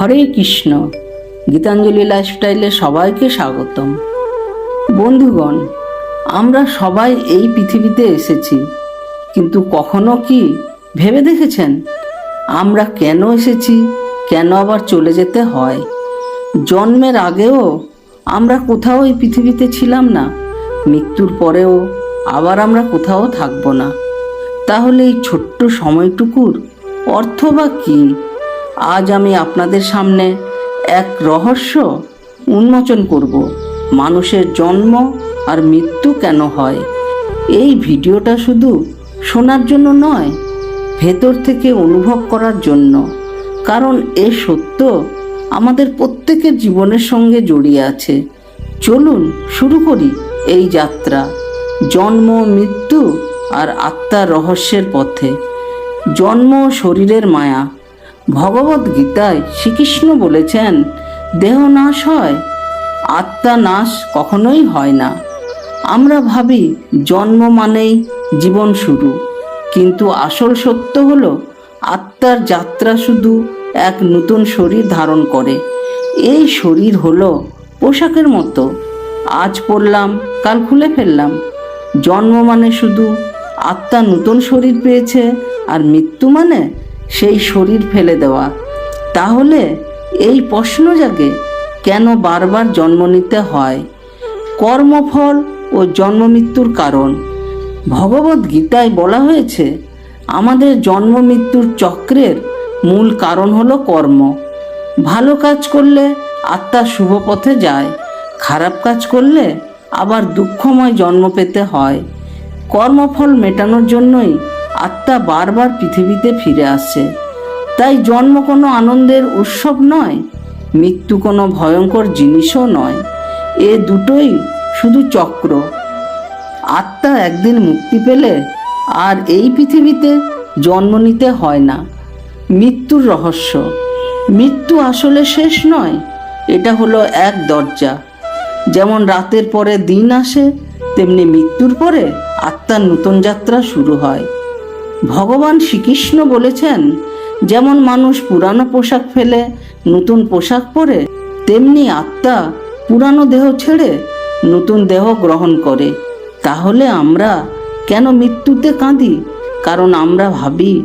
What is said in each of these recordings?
হরে কৃষ্ণ। গীতাঞ্জলি লাইফস্টাইলে সবাইকে স্বাগতম। বন্ধুগণ, আমরা সবাই এই পৃথিবীতে এসেছি, কিন্তু কখনো কি ভেবে দেখেছেন? আমরা কেন এসেছি? কেন আবার চলে যেতে হয়? জন্মের আগেও আমরা কোথাও এই পৃথিবীতে ছিলাম না, মৃত্যুর পরেও আবার আমরা কোথাও থাকব না। তাহলে এই ছোট্ট সময়টুকুর অর্থ বা কী? আজ আমি আপনাদের সামনে এক রহস্য উন্মোচন করব। মানুষের জন্ম আর মৃত্যু কেন হয়? এই ভিডিওটা শুধু শোনার জন্য নয়, ভেতর থেকে অনুভব করার জন্য। কারণ এ সত্য আমাদের প্রত্যেকের জীবনের সঙ্গে জড়িয়ে আছে। চলুন শুরু করি এই যাত্রা। জন্ম, মৃত্যু আর আত্মার রহস্যের পথে। জন্ম, শরীরের মায়া। ভগবত গীতায় শ্রীকৃষ্ণ বলেছেন, দেহ নাশ হয়, আত্মা নাশ কখনোই হয় না। আমরা ভাবি, জন্ম মানেই জীবন শুরু। কিন্তু আসল সত্য হলো, আত্মার যাত্রা শুধু এক নতুন শরীর ধারণ করে। এই শরীর হলো পোশাকের মতো। আজ পরলাম কাল খুলে ফেললাম। জন্ম মানে শুধু আত্মা নতুন শরীর পেয়েছে, আর মৃত্যু মানে সেই শরীর ফেলে দেওয়া। তাহলে এই প্রশ্ন জাগে কেন বারবার জন্ম নিতে হয়? কর্মফল ও জন্ম মৃত্যুর কারণ। ভগবত গীতায় বলা হয়েছে, আমাদের জন্ম মৃত্যুর চক্রের মূল কারণ হলো কর্ম। ভালো কাজ করলে আত্মা শুভ পথে যায়, খারাপ কাজ করলে আবার দুঃখময় জন্ম পেতে হয়। কর্মফল মেটানোর জন্যই আত্মা বারবার পৃথিবীতে ফিরে আসে। তাই জন্ম কোনো আনন্দের উৎসব নয়, মৃত্যু কোনো ভয়ঙ্কর জিনিসও নয়। এ দুটোই শুধু চক্র। আত্মা একদিন মুক্তি পেলে আর এই পৃথিবীতে জন্ম নিতে হয় না। মৃত্যুর রহস্য। মৃত্যু আসলে শেষ নয়, এটা হলো এক দরজা। যেমন রাতের পরে দিন আসে, তেমনি মৃত্যুর পরে আত্মার নতুন যাত্রা শুরু হয়। ভগবান শ্রীকৃষ্ণ বলেছেন, যেমন মানুষ পুরানো পোশাক ফেলে, নতুন পোশাক পরে, তেমনি আত্মা পুরানো দেহ ছেড়ে নতুন দেহ গ্রহণ করে। তাহলে আমরা কেন মৃত্যুতে কাঁদি? কারণ আমরা ভাবি,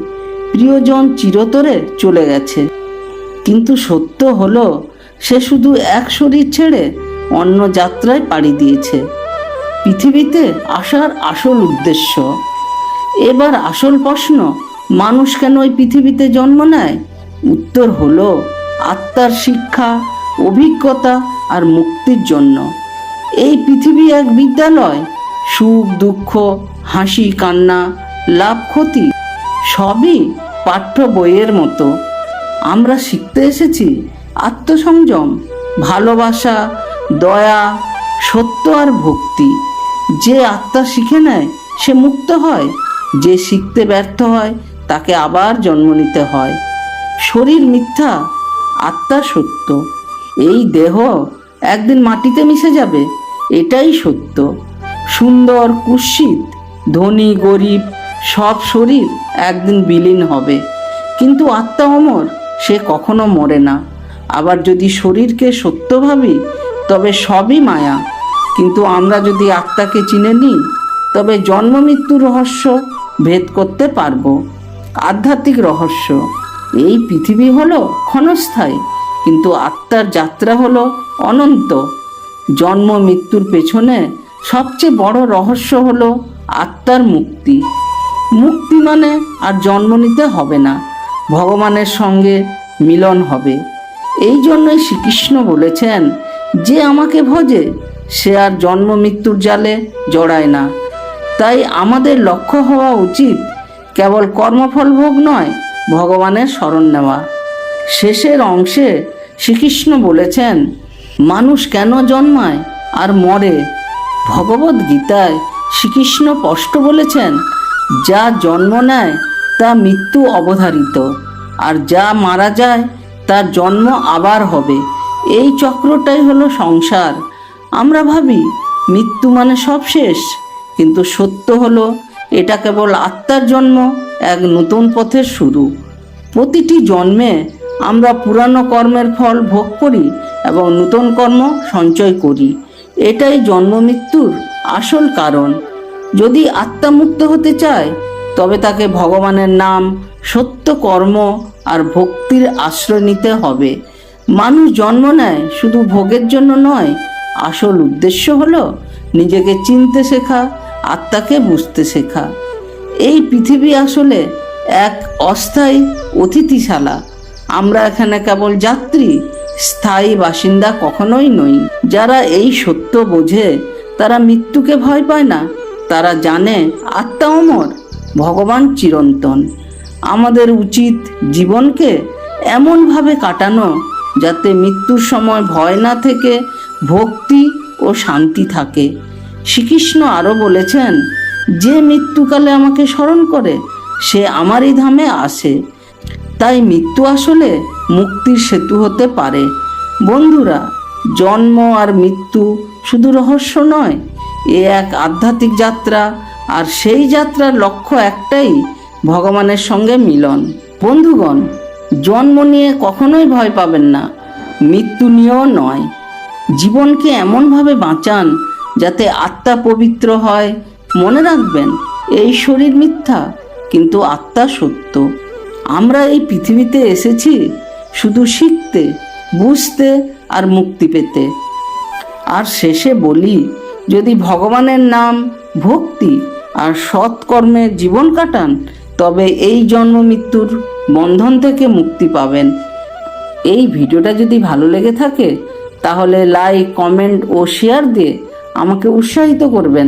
প্রিয়জন চিরতরে চলে গেছে। কিন্তু সত্য হলো, সে শুধু এক শরীর ছেড়ে অন্য যাত্রায় পাড়ি দিয়েছে। পৃথিবীতে আসার আসল উদ্দেশ্য এবার আসল প্রশ্ন, মানুষ কেন ওই পৃথিবীতে জন্ম নেয়? উত্তর হলো, আত্মার শিক্ষা, অভিজ্ঞতা আর মুক্তির জন্য। এই পৃথিবী এক বিদ্যালয়। সুখ, দুঃখ, হাসি, কান্না, লাভ, ক্ষতি সবই পাঠ্য বইয়ের মতো। আমরা শিখতে এসেছি আত্মসংযম, ভালোবাসা, দয়া, সত্য আর ভক্তি। যে আত্মা শিখে নেয়, সে মুক্ত হয়। যে শিখতে ব্যর্থ হয়, তাকে আবার জন্ম নিতে হয়। শরীর মিথ্যা, আত্মা সত্য। এই দেহ একদিন মাটিতে মিশে যাবে, এটাই সত্য। সুন্দর, কুৎসিত, ধনী, গরিব, সব শরীর একদিন বিলীন হবে। কিন্তু আত্মা অমর, সে কখনো মরে না। আবার যদি শরীরকে সত্য ভাবি, তবে সবই মায়া। কিন্তু আমরা যদি আত্মাকে চিনে নিই, তবে জন্ম মৃত্যু রহস্য ভেদ করতে পারব। আধ্যাত্মিক রহস্য। এই পৃথিবী হলো ক্ষণস্থায়ী, কিন্তু আত্মার যাত্রা হলো অনন্ত। জন্ম, মৃত্যুর পেছনে সবচেয়ে বড় রহস্য হলো আত্মার মুক্তি। মুক্তি মানে আর জন্ম নিতে হবে না, ভগবানের সঙ্গে মিলন হবে। এই জন্যই শ্রীকৃষ্ণ বলেছেন, যে আমাকে ভজে, সে আর জন্ম, মৃত্যুর জালে জড়ায় না। তাই আমাদের লক্ষ্য হওয়া উচিত কেবল কর্মফল ভোগ নয়, ভগবানের স্মরণ নেওয়া। শেষের অংশে শ্রীকৃষ্ণ বলেছেন, মানুষ কেন জন্মায় আর মরে? ভগবত গীতায় শ্রীকৃষ্ণ স্পষ্ট বলেছেন, যা জন্ম নেয়, তা মৃত্যু অবধারিত, আর যা মারা যায়, তার জন্ম আবার হবে। এই চক্রটাই হলো সংসার। আমরা ভাবি, মৃত্যু মানে সব শেষ। কিন্তু সত্য হলো, এটা কেবল আত্মার জন্ম, এক নতুন পথের শুরু। প্রতিটি জন্মে আমরা পুরানো কর্মের ফল ভোগ করি এবং নূতন কর্ম সঞ্চয় করি। এটাই জন্ম মৃত্যুর আসল কারণ। যদি আত্মা মুক্ত হতে চায়, তবে তাকে ভগবানের নাম, সত্য কর্ম আর ভক্তির আশ্রয় নিতে হবে। মানুষ জন্ম নেয় শুধু ভোগের জন্য নয়, আসল উদ্দেশ্য হলো নিজেকে চিনতে শেখা আত্মাকে বুঝতে শেখা। এই পৃথিবী আসলে এক অস্থায়ী অতিথিশালা। আমরা এখানে কেবল যাত্রী, স্থায়ী বাসিন্দা কখনোই নই। যারা এই সত্য বোঝে, তারা মৃত্যুকে ভয় পায় না। তারা জানে আত্মা অমর, ভগবান চিরন্তন। আমাদের উচিত জীবনকে এমনভাবে কাটানো যাতে মৃত্যুর সময় ভয় না থেকে ভক্তি ও শান্তি থাকে। শ্রীকৃষ্ণ আরও বলেছেন, যে মৃত্যুকালে আমাকে স্মরণ করে, সে আমারই ধামে আসে। তাই মৃত্যু আসলে মুক্তির সেতু হতে পারে। বন্ধুরা, জন্ম আর মৃত্যু শুধু রহস্য নয়, এ এক আধ্যাত্মিক যাত্রা, আর সেই যাত্রার লক্ষ্য একটাই, ভগবানের সঙ্গে মিলন। বন্ধুগণ, জন্ম নিয়ে কখনোই ভয় পাবেন না, মৃত্যু নিয়েও নয়। জীবনকে এমনভাবে বাঁচান যাতে আত্মা পবিত্র হয়। মনে রাখবেন, এই শরীর মিথ্যা, কিন্তু আত্মা সত্য। আমরা এই পৃথিবীতে এসেছি শুধু শিখতে, বুঝতে আর মুক্তি পেতে। আর শেষে বলি, যদি ভগবানের নাম ভক্তি আর সৎকর্মে জীবন কাটান, তবে এই জন্ম মৃত্যুর বন্ধন থেকে মুক্তি পাবেন। এই ভিডিওটা যদি ভালো লেগে থাকে, তাহলে লাইক কমেন্ট ও শেয়ার দিয়ে আমাকে উৎসাহিত করবেন।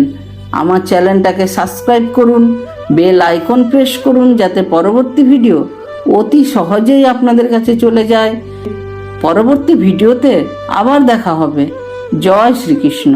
আমার চ্যানেলটাকে সাবস্ক্রাইব করুন, বেল আইকন প্রেস করুন যাতে পরবর্তী ভিডিও অতি সহজেই আপনাদের কাছে চলে যায়। পরবর্তী ভিডিওতে আবার দেখা হবে। জয় শ্রীকৃষ্ণ।